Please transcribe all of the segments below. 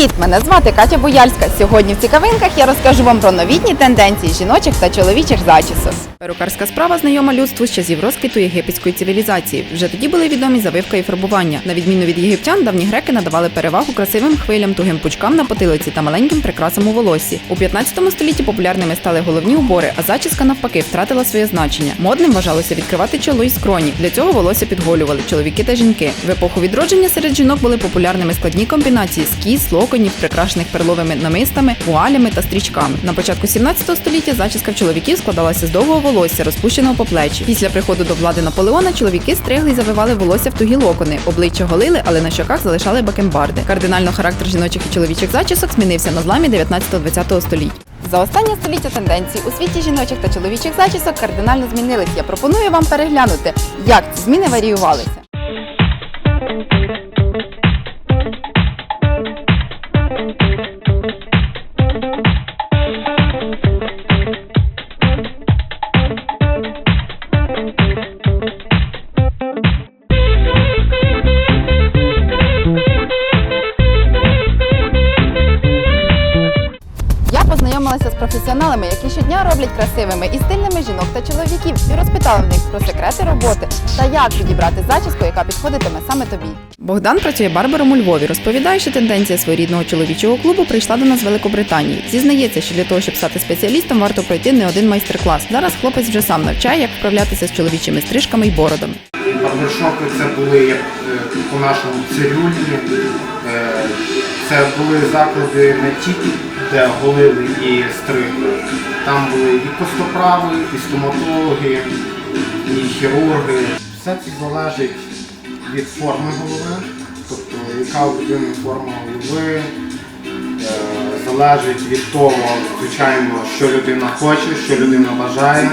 Привіт! Мене звати Катя Бояльська. Сьогодні в цікавинках я розкажу вам про новітні тенденції жіночих та чоловічих зачісок. Перукарська справа знайома людству з часів розквіту єгипетської цивілізації. Вже тоді були відомі завивка і фарбування. На відміну від єгиптян, давні греки надавали перевагу красивим хвилям, тугим пучкам на потилиці та маленьким прикрасам у волоссі. У 15 столітті популярними стали головні убори, а зачіска навпаки втратила своє значення. Модним вважалося відкривати чоло і скроні. Для цього волосся підголювали чоловіки та жінки. В епоху відродження серед жінок були популярними складні комбінації з кіс, локонів, прикрашених перловими намистами, вуалями та стрічками. На початку 17 століття зачіска в чоловіків складалася з довгого волосся, розпущеного по плечі. Після приходу до влади Наполеона чоловіки стригли і завивали волосся в тугі локони, обличчя голили, але на щоках залишали бакенбарди. Кардинально характер жіночих і чоловічих зачісок змінився на зламі 19-20 століть. За останнє століття тенденції у світі жіночих та чоловічих зачісок кардинально змінились. Я пропоную вам переглянути, як ці зміни варіювалися. Професіоналами, які щодня роблять красивими і стильними жінок та чоловіків, і розпитала в них про секрети роботи та як підібрати зачіску, яка підходитиме саме тобі. Богдан працює барбером у Львові. Розповідає, що тенденція своєрідного чоловічого клубу прийшла до нас з Великобританії. Зізнається, що для того, щоб стати спеціалістом, варто пройти не один майстер-клас. Зараз хлопець вже сам навчає, як вправлятися з чоловічими стрижками і бородами. Барбершопи це були як е, по-нашому цирюльні. Е, Це були заклади не тільки, де голили і стригли. Там були і костоправи, і стоматологи, і хірурги. Все це залежить від форми голови, тобто яка у форма голови, е, залежить від того, звичайно, що людина хоче, що людина бажає.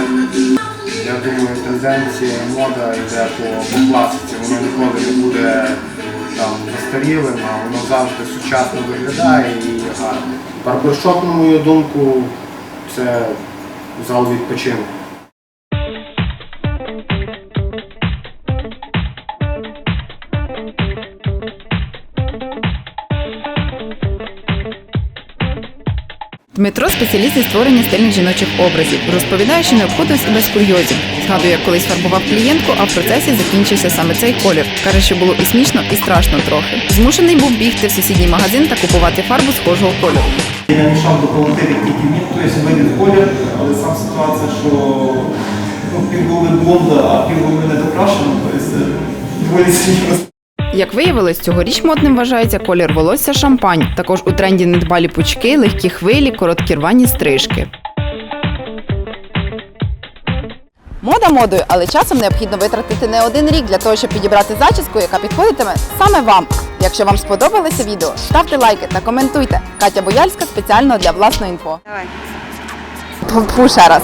Я думаю, тенденція мода йде по, по класиці, воно ніколи не буде там застарілим, а воно завжди сучасно виглядає і гарно. Барбершоп, на мою думку, це зал відпочинку. Дмитро спеціаліст із створення стильних жіночих образів. Розповідає, що не без курйозів. Згадує, як колись фарбував клієнтку, а в процесі закінчився саме цей колір. Каже, що було і смішно, і страшно трохи. Змушений був бігти в сусідній магазин та купувати фарбу схожого кольору. Я намішав до палантирів тільки мід, тобто вийде колір, але сам ситуація, що ну, півголи блонда, а півголи не докрашено, тобто доволі серйозно. Як виявилось, цьогоріч модним вважається колір волосся шампань. Також у тренді недбалі пучки, легкі хвилі, короткі рвані стрижки. Мода модою, але часом необхідно витратити не один рік для того, щоб підібрати зачіску, яка підходитиме саме вам. Якщо вам сподобалося відео, ставте лайки та коментуйте. Катя Бояльська спеціально для власної інфо. Давай. Фу, ще раз.